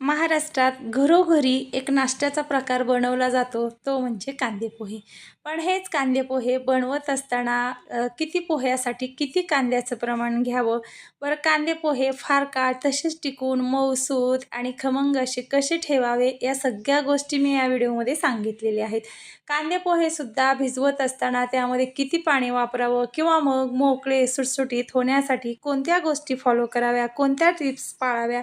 महाराष्ट्रात घरोघरी एक नाश्त्याचा प्रकार बनवला जातो तो म्हणजे कांदे पोहे. पण हेच कांदे पोहे बनवत असताना किती पोह्यासाठी किती कांद्याचं प्रमाण घ्यावं? बरं कांदे पोहे फार काळ तसेच टिकून मऊसूत आणि खमंग असे कसे ठेवावे या सगळ्या गोष्टी मी या व्हिडिओमध्ये सांगितलेल्या आहेत. कांदे पोहेसुद्धा भिजवत असताना त्यामध्ये किती पाणी वापरावं किंवा मग मोकळे सुटसुटीत होण्यासाठी कोणत्या गोष्टी फॉलो कराव्या कोणत्या टिप्स पाळाव्या?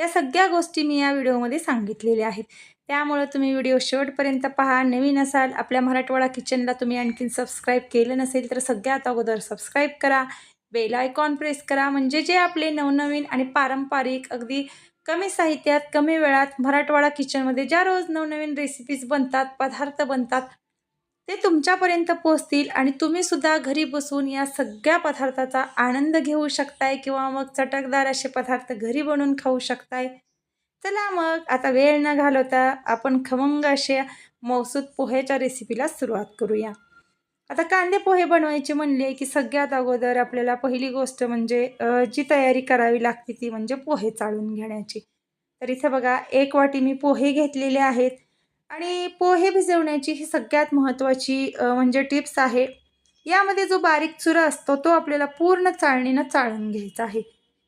या सगळ्या गोष्टी मी या व्हिडिओमध्ये सांगितलेल्या आहेत. त्यामुळं तुम्ही व्हिडिओ शेवटपर्यंत पहा. नवीन असाल आपल्या मराठवाडा किचनला तुम्ही आणखीन सबस्क्राईब केलं नसेल तर सगळ्यात अगोदर सबस्क्राईब करा. बेल आयकॉन प्रेस करा. म्हणजे जे आपले नवनवीन आणि पारंपरिक अगदी कमी साहित्यात कमी वेळात मराठवाडा किचनमध्ये ज्या रोज नवनवीन रेसिपीज बनतात पदार्थ बनतात ते तुमच्यापर्यंत पोचतील आणि तुम्ही सुद्धा घरी बसून या सगळ्या पदार्थाचा आनंद घेऊ शकताय किंवा मग चटकदार असे पदार्थ घरी बनवून खाऊ शकताय. चला मग आता वेळ न घालवता आपण खमंग अशा मौसूद पोह्याच्या रेसिपीला सुरुवात करूया. आता कांदे पोहे बनवायचे म्हणले की सगळ्यात अगोदर आपल्याला पहिली गोष्ट म्हणजे जी तयारी करावी लागते ती म्हणजे पोहे चाळून घेण्याची. तर इथे बघा एक वाटी मी पोहे घेतलेले आहेत. आणि पोहे भिजवण्याची ही सगळ्यात महत्त्वाची म्हणजे टिप्स आहे. यामध्ये जो बारीक चुरा असतो तो आपल्याला पूर्ण चाळणीनं चाळून घ्यायचा आहे.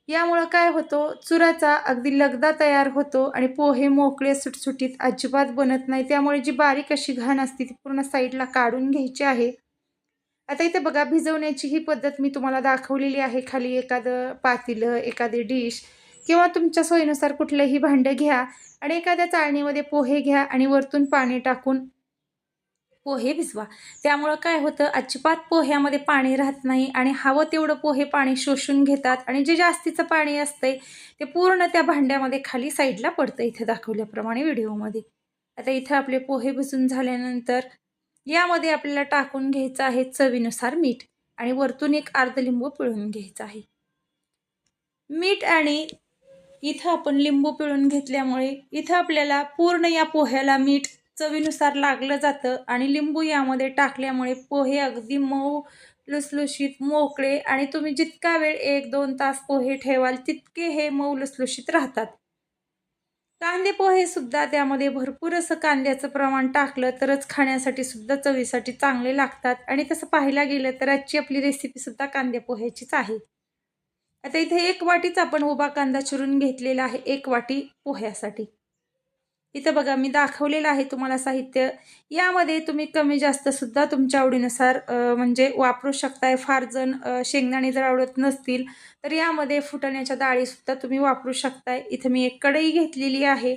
यामुळं काय होतो चुराचा अगदी लगदा तयार होतो आणि पोहे मोकळे सुटसुटीत अजिबात बनत नाही. त्यामुळे जी बारीक अशी घाण असते ती पूर्ण साईडला काढून घ्यायची आहे. आता इथे बघा भिजवण्याची ही पद्धत मी तुम्हाला दाखवलेली आहे. खाली एखादं पातेलं एखादी डिश. किंवा तुमच्या सोयीनुसार कुठलंही भांडं घ्या आणि एखाद्या चाळणीमध्ये पोहे घ्या आणि वरतून पाणी टाकून पोहे भिजवा. त्यामुळं काय होतं अजिबात पोह्यामध्ये पाणी राहत नाही आणि हवं तेवढं पोहे पाणी शोषून घेतात आणि जे जास्तीचं पाणी असतंय ते पूर्ण त्या भांड्यामध्ये खाली साईडला पडतं इथे दाखवल्याप्रमाणे व्हिडिओमध्ये. आता इथं आपले पोहे भिजून झाल्यानंतर यामध्ये आपल्याला टाकून घ्यायचं आहे चवीनुसार मीठ आणि वरतून एक अर्ध लिंबू पिळून घ्यायचं आहे. मीठ आणि इथं आपण लिंबू पिळून घेतल्यामुळे इथं आपल्याला पूर्ण या पोह्याला मीठ चवीनुसार लागलं जातं आणि लिंबू यामध्ये टाकल्यामुळे पोहे अगदी मऊ लुसलुशीत मोकळे आणि तुम्ही जितका वेळ एक दोन तास पोहे ठेवाल तितके हे मऊ लुसलुशीत राहतात. कांदे पोहे सुद्धा त्यामध्ये भरपूर असं कांद्याचं प्रमाण टाकलं तरच खाण्यासाठी सुद्धा चवीसाठी चांगले लागतात आणि तसं पाहायला गेलं तर आजची आपली रेसिपीसुद्धा कांदे पोह्याचीच आहे. आता इथे एक वाटीच आपण उभा कांदा चिरून घेतलेला आहे एक वाटी पोह्यासाठी. इथं बघा मी दाखवलेलं आहे तुम्हाला साहित्य. यामध्ये तुम्ही कमी जास्त सुद्धा तुमच्या आवडीनुसार म्हणजे वापरू शकताय. फार जण शेंगदाणे जर आवडत नसतील तर यामध्ये फुटण्याच्या डाळीसुद्धा तुम्ही वापरू शकताय. इथं मी एक कढई घेतलेली आहे.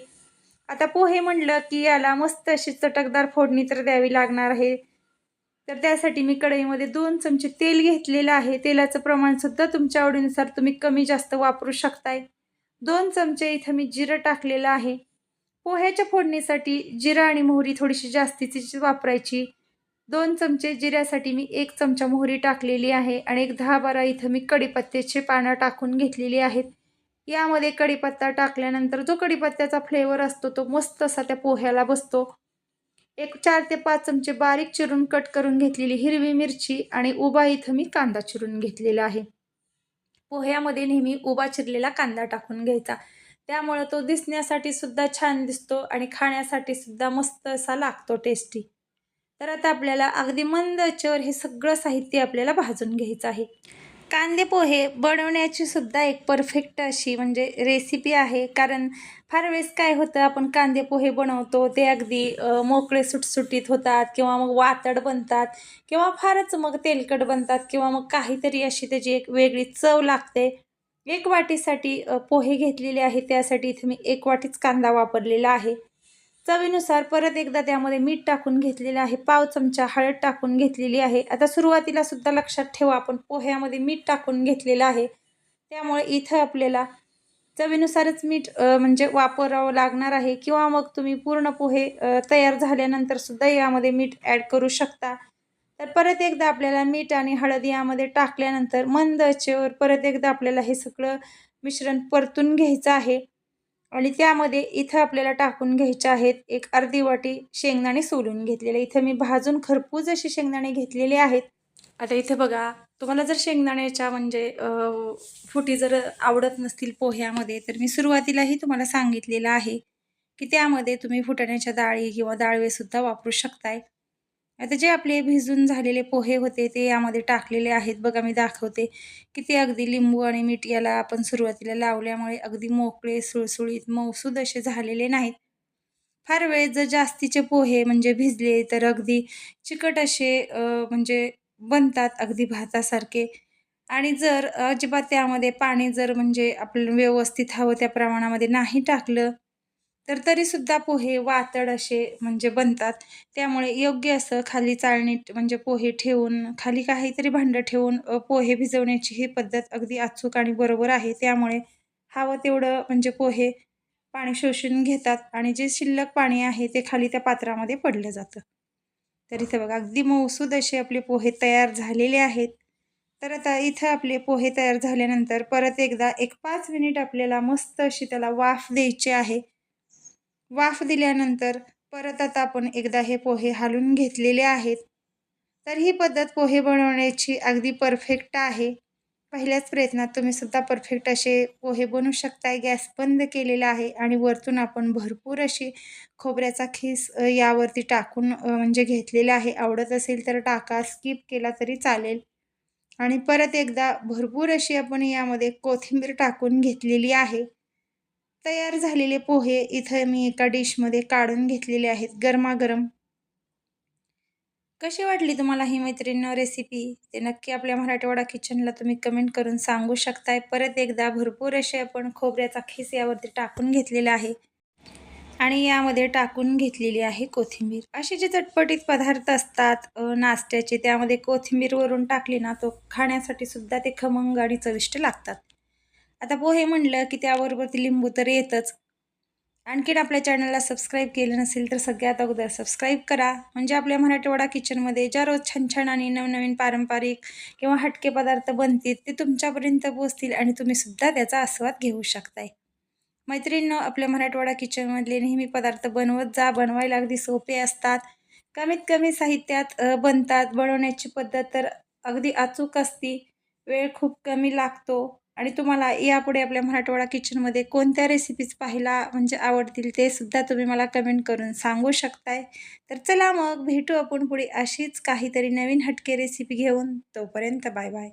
आता पोहे म्हणलं की याला मस्त अशी चटकदार फोडणी तर द्यावी लागणार आहे. तर त्यासाठी मी कढईमध्ये दोन चमचे तेल घेतलेलं आहे. तेलाचं प्रमाणसुद्धा तुमच्या आवडीनुसार तुम्ही कमी जास्त वापरू शकताय. दोन चमचे इथं मी जिरं टाकलेलं आहे. पोह्याच्या फोडणीसाठी जिरं आणि मोहरी थोडीशी जास्तीची वापरायची. दोन चमचे जिऱ्यासाठी मी एक चमचा मोहरी टाकलेली आहे आणि एक दहा बारा इथं मी कडीपत्त्याचे पानं टाकून घेतलेली आहेत. यामध्ये कढीपत्ता टाकल्यानंतर जो कढीपत्त्याचा फ्लेवर असतो तो मस्त असा त्या पोह्याला बसतो. एक चार ते पाच चमचे बारीक चिरून कट करून घेतलेली हिरवी मिरची आणि उभा इथं मी कांदा चिरून घेतलेला आहे. पोह्यामध्ये नेहमी उभा चिरलेला कांदा टाकून घ्यायचा. त्यामुळं तो दिसण्यासाठी सुद्धा छान दिसतो आणि खाण्यासाठी सुद्धा मस्त असा लागतो टेस्टी तर आता आपल्याला अगदी मंद चर हे सगळं साहित्य आपल्याला भाजून घ्यायचं आहे. कांदे पोहे बनवण्याची सुद्धा एक परफेक्ट अशी म्हणजे रेसिपी आहे. कारण फार वेळेस काय होतं आपण कांदे पोहे बनवतो ते अगदी मोकळे सुटसुटीत होतात किंवा मग वातड बनतात किंवा फारच मग तेलकट बनतात किंवा मग काहीतरी अशी त्याची एक वेगळी चव लागते. एक वाटीसाठी पोहे घेतलेले आहे त्यासाठी इथे मी एक वाटीच कांदा वापरलेला आहे. चवीनुसार परत एकदा त्यामध्ये मीठ टाकून घेतलेलं आहे पाव चमचा हळद टाकून घेतलेली आहे. आता सुरुवातीला सुद्धा लक्षात ठेवा आपण पोह्यामध्ये मीठ टाकून घेतलेलं आहे. त्यामुळे इथं आपल्याला चवीनुसारच मीठ म्हणजे वापरावं लागणार आहे किंवा मग तुम्ही पूर्ण पोहे तयार झाल्यानंतर सुद्धा यामध्ये मीठ ॲड करू शकता. तर परत एकदा आपल्याला मीठ आणि हळद यामध्ये टाकल्यानंतर मंद आचेवर परत एकदा आपल्याला हे सगळं मिश्रण परतून घ्यायचं आहे. आणि त्यामध्ये इथं आपल्याला टाकून घ्यायच्या आहेत एक अर्धी वाटी शेंगदाणे सोलून घेतलेले. इथं मी भाजून खरपूज असे शेंगदाणे घेतलेले आहेत. आता इथं बघा तुम्हाला जर शेंगदाण्याच्या म्हणजे फुटी जर आवडत नसतील पोह्यामध्ये तर मी सुरुवातीलाही तुम्हाला सांगितलेलं आहे की त्यामध्ये तुम्ही फुटाण्याच्या डाळी किंवा डाळवेसुद्धा वापरू शकताय. आता जे आपले भिजून झालेले पोहे होते ते यामध्ये टाकलेले आहेत. बघा मी दाखवते. की ते अगदी लिंबू आणि मीठ याला आपण सुरुवातीला लावल्यामुळे अगदी मोकळे सुळसुळीत मौसूद असे झालेले नाहीत. फार वेळ जर जास्तीचे पोहे म्हणजे भिजले तर अगदी चिकट असे म्हणजे बनतात अगदी भातासारखे. आणि जर अजिबात त्यामध्ये पाणी जर म्हणजे आपलं व्यवस्थित हवं त्या प्रमाणामध्ये नाही टाकलं तर तरीसुद्धा पोहे वातड असे म्हणजे बनतात. त्यामुळे योग्य असं खाली चाळणी म्हणजे पोहे ठेवून खाली काहीतरी भांडं ठेवून पोहे भिजवण्याची ही पद्धत अगदी अचूक आणि बरोबर आहे. त्यामुळे हवं तेवढं म्हणजे पोहे पाणी शोषून घेतात आणि जे शिल्लक पाणी आहे ते खाली त्या पात्रामध्ये पडलं जातं. तर बघा अगदी मौसूद असे आपले पोहे तयार झालेले आहेत. तर आता इथं आपले पोहे तयार झाल्यानंतर परत एकदा एक पाच मिनिट आपल्याला मस्त अशी त्याला वाफ द्यायची आहे. वाफ दिल्यानंतर परत आता आपण एकदा हे पोहे हालून घेतलेले आहेत. तर ही पद्धत पोहे बनवण्याची अगदी परफेक्ट आहे. पहिल्याच प्रयत्नात तुम्ही सुद्धा परफेक्ट असे पोहे बनवू शकताय. गॅस बंद केलेला आहे आणि वरतून आपण भरपूर अशी खोबऱ्याचा खीस यावरती टाकून म्हणजे घेतलेला आहे. आवडत असेल तर टाका स्किप केला तरी चालेल. आणि परत एकदा भरपूर अशी आपण यामध्ये कोथिंबीर टाकून घेतलेली आहे. तयार झालेले पोहे इथं मी एका डिशमध्ये काढून घेतलेले आहेत. गरमागरम. कशी वाटली तुम्हाला ही मैत्रिणी रेसिपी ते नक्की आपल्या मराठवाडा किचनला तुम्ही कमेंट करून सांगू शकताय. परत एकदा भरपूर असे आपण खोबऱ्याचा खिस यावरती टाकून घेतलेला आहे. आणि यामध्ये टाकून घेतलेली आहे कोथिंबीर. असे जे चटपटीत पदार्थ असतात नाश्त्याचे त्यामध्ये कोथिंबीर वरून टाकली ना तो खाण्यासाठी सुद्धा ते खमंग आणि चविष्ट लागतात. आता पोहे म्हणलं की त्याबरोबर ती लिंबू तर येतच. आणखीन आपल्या चॅनलला सबस्क्राईब केलं नसेल तर सगळ्यात अगोदर सबस्क्राईब करा. म्हणजे आपल्या मराठवाडा किचनमध्ये ज्या रोज छान छान आणि नवनवीन पारंपरिक किंवा हटके पदार्थ बनतील ते तुमच्यापर्यंत पोचतील आणि तुम्ही सुद्धा त्याचा आस्वाद घेऊ शकताय. मैत्रिणींनो आपल्या मराठवाडा किचनमधले नेहमी पदार्थ बनवत जा. बनवायला अगदी सोपे असतात. कमीत कमी साहित्यात बनतात. बनवण्याची पद्धत तर अगदी अचूक असती. वेळ खूप कमी लागतो. आणि तुम्हाला यापुढे आपल्या मराठवाडा किचनमध्ये कोणत्या रेसिपीज पाहायला म्हणजे आवडतील ते सुद्धा तुम्ही मला कमेंट करून सांगू शकताय. तर चला मग भेटू आपण पुढे अशीच काहीतरी नवीन हटके रेसिपी घेऊन. तोपर्यंत बाय बाय